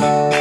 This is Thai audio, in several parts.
ท่า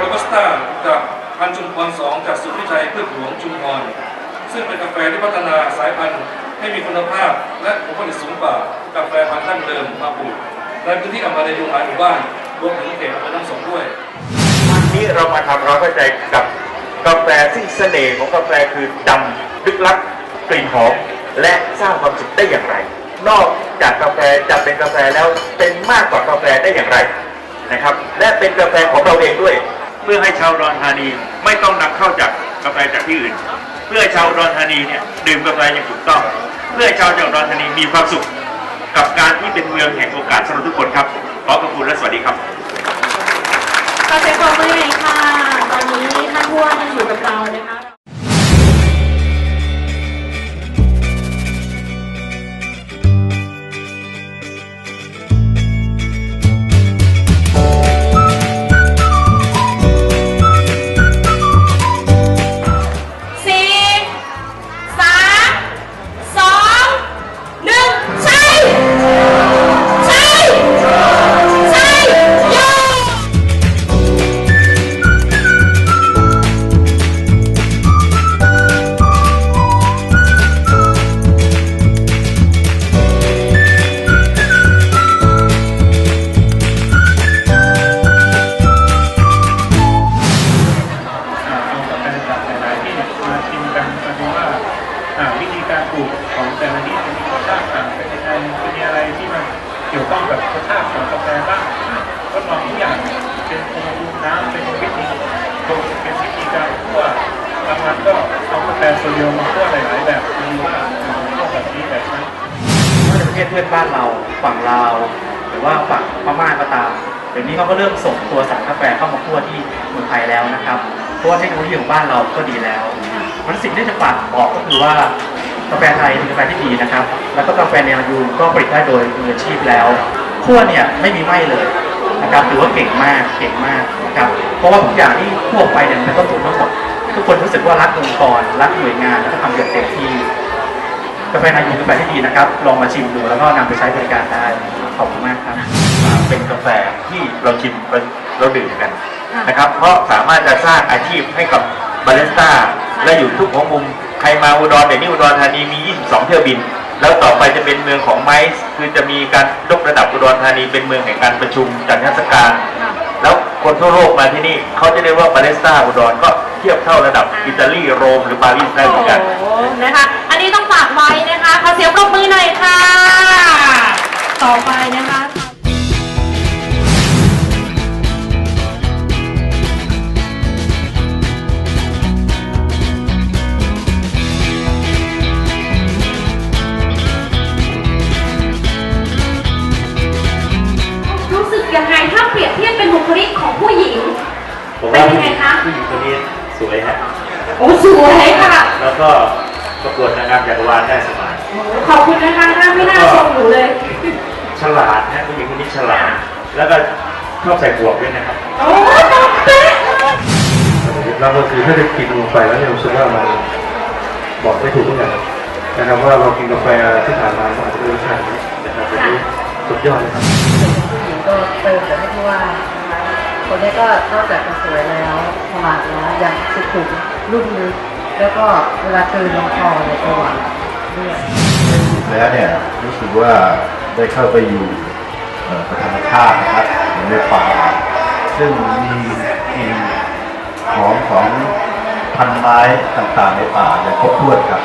โรบัสต้าจากพันชุมพรสองจากศูนย์วิจัยเพืชหลวงชุมพรซึ่งเป็นกาแฟที่พัฒนาสายพันธุ์ให้มีคุณภาพ และผลผลิตสูงกว่ากาแฟพันธุ์ดั้งเดิมมาปลูกในพื้นที่อำเภอในยุงหลายหมู่บ้านรวมถึงเขตอำเภอน้ำสมด้วยวันนี้เรามาทำความเข้าใจกับกาแฟซึ่งเสน่ห์ของกาแฟคือดำลึกลับกลิ่นหอมและสร้างความสุขได้อย่างไร นอกจากกาแฟจะเป็นกาแฟแล้วเป็นมากกว่ากาแฟได้อย่างไรนะครับ และเป็นกาแฟของเราเองด้วย เพื่อให้ชาวอุดอนธานีไม่ต้องนำเข้าจากกาแฟจากที่อื่น เพื่อชาวอุดอนธานีเนี่ยดื่มกาแฟอย่างถูกต้อง เพื่อชาวจังหวัดอุดรธานีมีความสุข กับการที่เป็นเมืองแห่งโอกาสสำหรับทุกคนครับขอบพระคุณและสวัสดีครับขอเสียงปรบมือหน่อยค่ะ ตอนนี้ท่านผู้ว่ายังอยู่กับเรานะคะ องแต่ละที่จะมีรสชาติต่างเป็นยังไงจะมีอะไรที่มันเกี่ยวข้องกับรสชาติของกาแฟบ้างทดลองทุกอย่างเป็นอุณหภูมิน้ำเป็นวิธีปลูกเป็นวิธีการคั่วบางวันก็เอากาแฟโซเดียมมาคั่วหลายๆแบบดูว่าเข้าแบบนี้แบบนั้นว่าประเทศเพื่อนบ้านเราฝั่งลาวหรือว่าฝั่งพม่าก็ตามเดี๋ยวนี้เขาก็เริ่มส่งตัวสารกาแฟเข้ามาคั่วที่เมืองไทยแล้วนะครับเพราะว่าเทคโนโลยีของบ้านเราก็ดีแล้วมันสิ่งที่จะฝากบอกก็คือว่า กาแฟไทยเป็นกาแฟที่ดีนะครับ แล้วก็กาแฟแนวยูก็ผลิตได้โดยมืออาชีพแล้วคั่วเนี่ยไม่มีไหม้เลยนะครับถือว่าเก่งมากเก่งมากนะครับเพราะว่าทุกอย่างที่คั่วไปเนี่ยมันเป็นต้นทุนทั้งหมดทุกคนรู้สึกว่ารักองค์กรรักหน่วยงานแล้วก็ทำอย่างเต็มที่กาแฟนายูกาแฟที่ดีนะครับ ลองมาชิมดูแล้วก็นำไปใช้บริการได้ขอบคุณมากครับ เป็นกาแฟที่เราชิมเราดื่มกันนะครับ เพราะสามารถจะสร้างอาชีพให้กับบาริสต้าและอยู่ทุกหัวมุม ใครมาอุดรเดี๋ยวนี้อุดรธานีมี 22 เที่ยวบิน แล้วต่อไปจะเป็นเมืองของไมซ์คือจะมีการยกระดับอุดรธานีเป็นเมืองแห่งการประชุมจัดเทศกาลแล้วคนทั่วโลกมาที่นี่เขาจะได้ว่าบาริสต้าอุดรก็เทียบเท่าระดับอิตาลีโรมหรือปารีสได้เหมือนกันโอ้โหนะคะ อันนี้ต้องฝากไว้นะคะขอเสียงปรบมือหน่อยค่ะ ต่อไปนะคะ ผมเป็นว่ายังไงคะผู้หญิงคนนี้สวยฮะโอ้สวยค่ะ แล้วก็ประกวดนางงามจักรวาลได้สบายขอบคุณนะคะหน้าไม่น่าชมหนูเลย ฉลาดนะผู้หญิงคนนี้ฉลาด แล้วก็ชอบใส่บวกด้วยนะครับโอ้ตรงเป๊ะแล้วก็คือถ้าได้กินลงไปแล้วเนี่ยรู้สึกว่ามันบอกไม่ถูกทุกอย่างนะครับว่าเรากินกาแฟที่ผ่านมามันอาจจะเป็นรสชาตินี้นะครับวันนี้สุดยอดเลยครับผู้หญิงก็เติมแต่ไม่ที่ว่านะ คะคนนี้ก็นอกจากจะสวยแล้วฉลาดแล้วยังสุขุมรุ่มลึกแล้วก็เวลาเติมลงคอเนี่ยก็หวานด้วยแล้วเนี่ยรู้สึกว่าได้เข้าไปอยู่เอ่อกับธรรมชาตินะครับอยู่ในป่าซึ่งมีกลิ่นหอมของพันไม้ต่างๆในป่าเนี่ยครบถ้วนครับ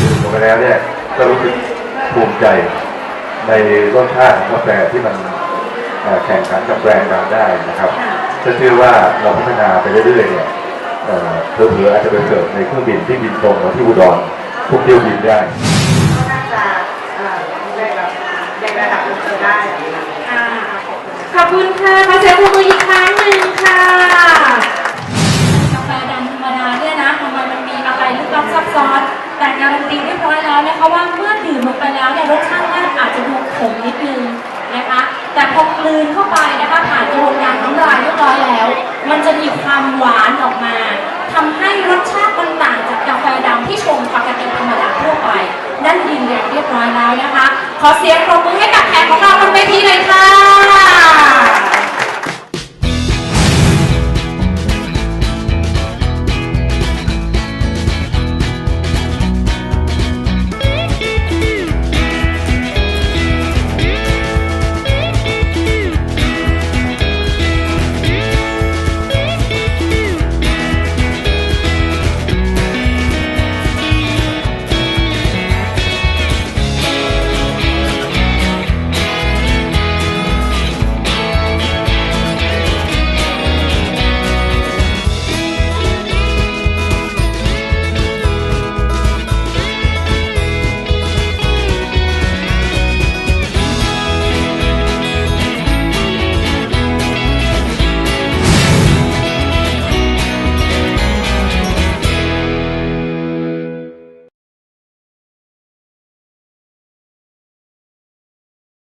ดื่มลงไปแล้วเนี่ยก็รู้สึกภูมิใจในรสชาติของกาแฟที่มันเอ่อ แข่งขันกับแบรนด์ดังได้นะครับก็เชื่อว่าเราพัฒนาไปเรื่อยๆเนี่ยเอ่อเผลอๆอาจจะไปเสิร์ฟในเครื่องบินที่บินตรงมาที่อุดรทุกเที่ยวบินได้ค่ะขอบคุณค่ะขอเสียงปรบมืออีกครั้งหนึ่งค่ะกาแฟดำธรรมดาเนี่ยนะทำไมมันมีอะไรลึกลับซับซ้อนแต่การันตีเรียบร้อยแล้วนะคะว่าเมื่อดื่มลงไปแล้วเนี่ยรสชาติมันอาจจะดูขมนิดนึงนะคะ แต่พอกลืนเข้าไปนะคะผ่านกระบวนการน้ำลายเรียบร้อยแล้ว มันจะมีความหวานออกมาทำให้รสชาติมันต่างจากกาแฟดำที่ชงปกติธรรมดาทั่วไปนั่นยืนยันเรียบร้อยแล้วนะคะ ขอเสียงปรบมือให้กับแขกของเราบนเวทีเลยค่ะ